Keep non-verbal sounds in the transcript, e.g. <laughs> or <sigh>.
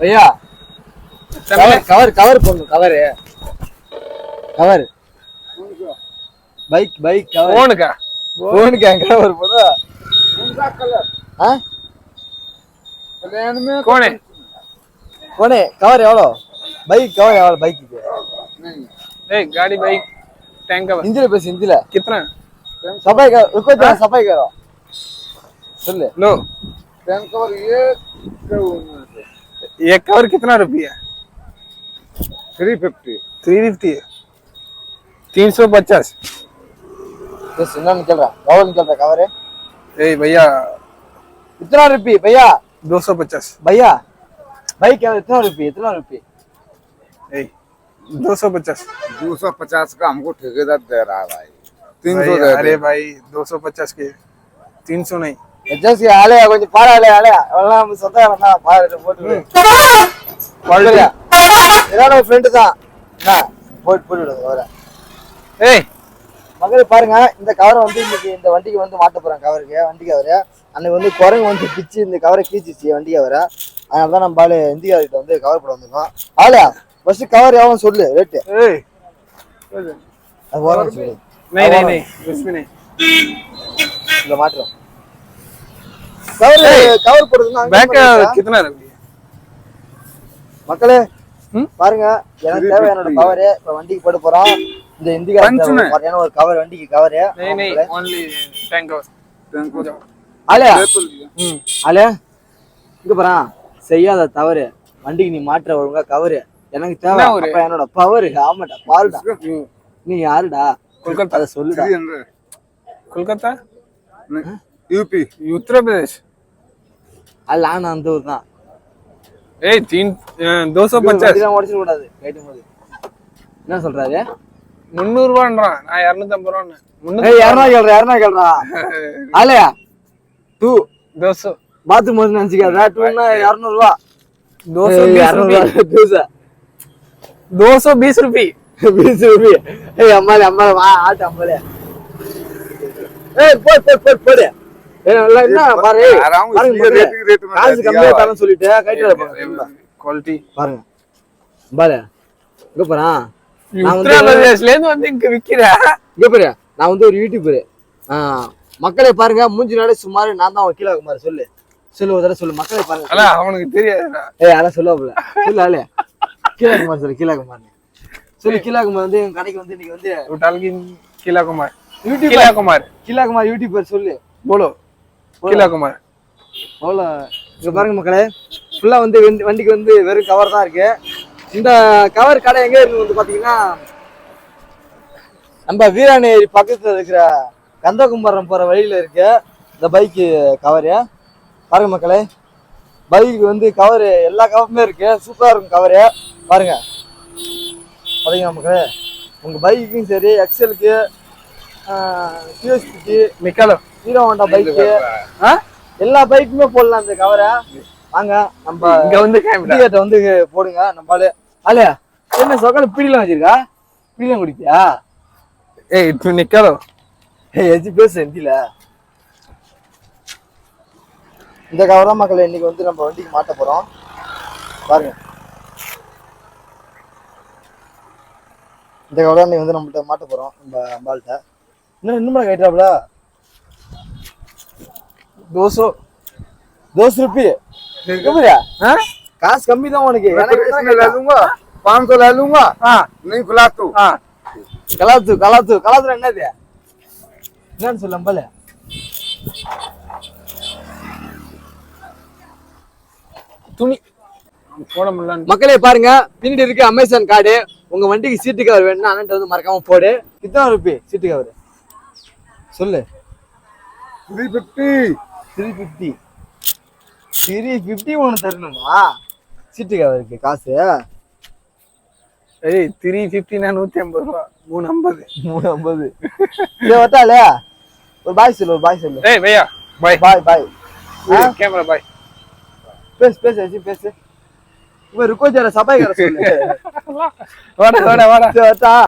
भैया cover cover cover போடுங்க cover cover bike bike cover phone का போன் का கவர் போடு उनका कलर ஆ प्लेन में कौन है போனே கவர் எவ்வளோ பைக் கவர் எவ்வளோ பைக்கு नहीं ए गाड़ी बाइक टैंक का ஹிந்தில பேசு ஹிந்தில कितना सफाई कर रुको जरा सफाई करो सुन ले लो पेन कवर ये एक कवर कितना रुपया? Three fifty. Three fifty? तीन सौ पचास। तो सुनना निकल रहा कवर निकल रहा कवर है? ए भैया। इतना रुपये भैया? दो सौ पचास। भैया भाई क्या इतना रुपये इतना रुपये। दो सौ पचास। दो सौ पचास का हमको ठेकेदार दे रहा है भाई। तीन सौ अरे भाई दो सौ पचास के तीन सौ नहीं। ஜோசி ஆலையா கொஞ்சம் பாடாது ஆலையா அவெல்லாம் சொந்தக்காரன் தான். பாடு போட்டு குழந்தையா இதோட ஃப்ரெண்டு தான். என்ன போட்டு போட்டு விடுங்க ஏய். மகளே பாருங்க. இந்த கவரை வந்து இன்னைக்கு இந்த வண்டிக்கு வந்து மாட்ட போறேன் கவருக்கு. வண்டி கவரு அன்னைக்கு வந்து குரங்கு வந்து பிச்சு இந்த கவரை கீச்சிச்சு வண்டி கவரை அதனால தான் நம்ம ஆளு இந்தியாவிட்ட வந்து கவர் போட வந்திருக்கோம். ஆலையா ஃபர்ஸ்ட் கவர் எவ்வளோ சொல்லு ரேட்டு சொல்லு. இல்லை மாற்றம். கவர் கவர் போடுறதுனா பேக்க இருக்கு மக்களே பாருங்க எனக்கு தேவை என்னோட கவர் இப்ப வண்டிக்கு போட போறோம். இந்த இந்திகா ஏன்னா ஒரு கவர் வண்டிக்கு கவரு ஒன்லி டேங்க் இங்க போறான் செய்யாத தவறு. வண்டிக்கு நீ மாற்ற ஒழுங்கா கவரு எனக்கு தேவை என்னோட பவர் ஆமாடா பாருடா நீ யாருடா? கொல்கத்தா. சொல்லுடா. கொல்கத்தா? யூபி உத்தரப்பிரதேஷ். அது லான் அந்த ஊர் தான். ஏய் தீன் தோசை பச்சாஸ் உடைச்சிட கூடாது கேட்டும் போது என்ன சொல்றாரு? முந்நூறு முந்நூறுபான்றான் நான் இரநூத்தம்பது ரூபான்னு இரநூறு கேள்றா இரநூறு கேள்றா <laughs> ஆலையா? டூ தோசை. பாத்து பாத்ரூம் வந்து நினச்சிக்காத டூன்னா ரூபா தோசை இரநூறுவா dosa. Dosa piece rupee. Piece rupee. ஏய் அம்மாலே அம்மாலே வா ஆட்டு அம்மாலே. ஏய் போய் போய் போய் போடு. என்ன? பாரு காசு சொல்லிட்டு பாருங்க. பாரு. வந்து இங்க விக்கிறேன் நான் வந்து ஒரு யூடியூபர் மக்களை பாருங்க மூஞ்சி நாளே சுமார் நான் தான் வக்கீலா குமார் சொல்லு. சொல்லு ஒரு தடவை சொல்லு மக்களை பாருங்க. அவனுக்கு தெரியாது. ஏய் அதான் சொல்லுவாப்ல சொல்லு ஆளு. கீழாகுமார் சொல்லு கீழாகுமார் சொல்லு கீழாகுமார் வந்து என் கடைக்கு வந்து இன்னைக்கு வந்து கீழாகுமார் யூடியூப் கீழாகுமார் கீழாகுமார் யூடியூபர் சொல்லு. போலோ. கீழாக்குமார் அவ்வளோ இங்கே பாருங்க மக்களே ஃபுல்லாக வந்து வண்டி வண்டிக்கு வந்து வெறும் கவர் தான் இருக்கு. இந்த கவர் கடை எங்கே இருக்கு வந்து பார்த்தீங்கன்னா நம்ம வீராணேரி பக்கத்தில் இருக்கிற கந்தகுமாரம் போகிற வழியில் இருக்கு. இந்த பைக்கு கவரு பாருங்க மக்களே பைக்கு வந்து கவரு எல்லா கவருமே இருக்கு. சூப்பராக இருக்கும் கவரு பாருங்க. பார்த்தீங்கன்னா மக்களே? உங்கள் பைக்குக்கும் சரி எக்ஸலுக்கு பிஎஸ்பிக்கு மிக்கலும். ஹீரோ ஹோண்டா பைக் எல்லா பைக்குமே போடலாம் இந்த கவரை வாங்க நம்ம இங்க வந்து கேட்ட வந்து போடுங்க நம்ம ஆளு. ஆளு என்ன சொக்கால பீடிலாம் வச்சிருக்கா? பீடிலாம் குடிப்பியா? ஏய் இப்போ நிக்காதோ. ஏய் எஜி பேசு ஹிந்தியில இந்த கவரா மக்கள் இன்னைக்கு வந்து நம்ம வண்டிக்கு மாட்ட போறோம். பாருங்க. இந்த கவரா இன்னைக்கு வந்து நம்மள்ட்ட மாட்ட போறோம் நம்ம அம்பாள்கிட்ட. இன்னும் இன்னும் மணி கைட்டாப்ல दोसो தோஸ் ருப்பி எப்படியா हाँ காசு கம்மி தான் உனக்கு मैं எனக்கு तो என்ன इसमें ले கேட்டா? लूंगा पाँच सौ ले लूंगा हाँ नहीं खुला तो हाँ கலாத்து கலாத்து கலாத்துல என்னது என்னன்னு சொல்ல நம்பல துணி போட முடியல மக்களே பாருங்க பின்னாடி இருக்கு அமேசான் கார்டு உங்க வண்டிக்கு சீட்டு கவர் வேணும்னா அண்ணன் வந்து மறக்காம போடு கித்தனை ருப்பி சீட்டு கவர் சொல்லு three fifty three fifty three fifty ஒன்று தரணுமா? சீட்டு கவருக்கு காசு? ஏய் த்ரீ ஃபிஃப்டினா நூத்தி ஐம்பது ரூபா. மூணு ஐம்பது மூணு ஐம்பது இதே வட்டாலே ஒரு பாய் சொல்லு ஒரு பாய் சொல்லு. ஏய் பையா பாய். பாய் பாய் கேமரா பாய் பேசு பேசு ऐसे பேசு. இப்போ ருக்கோ ஜரா சபாய் கர சொல்லு. <laughs> வாடா வாடா வாடா.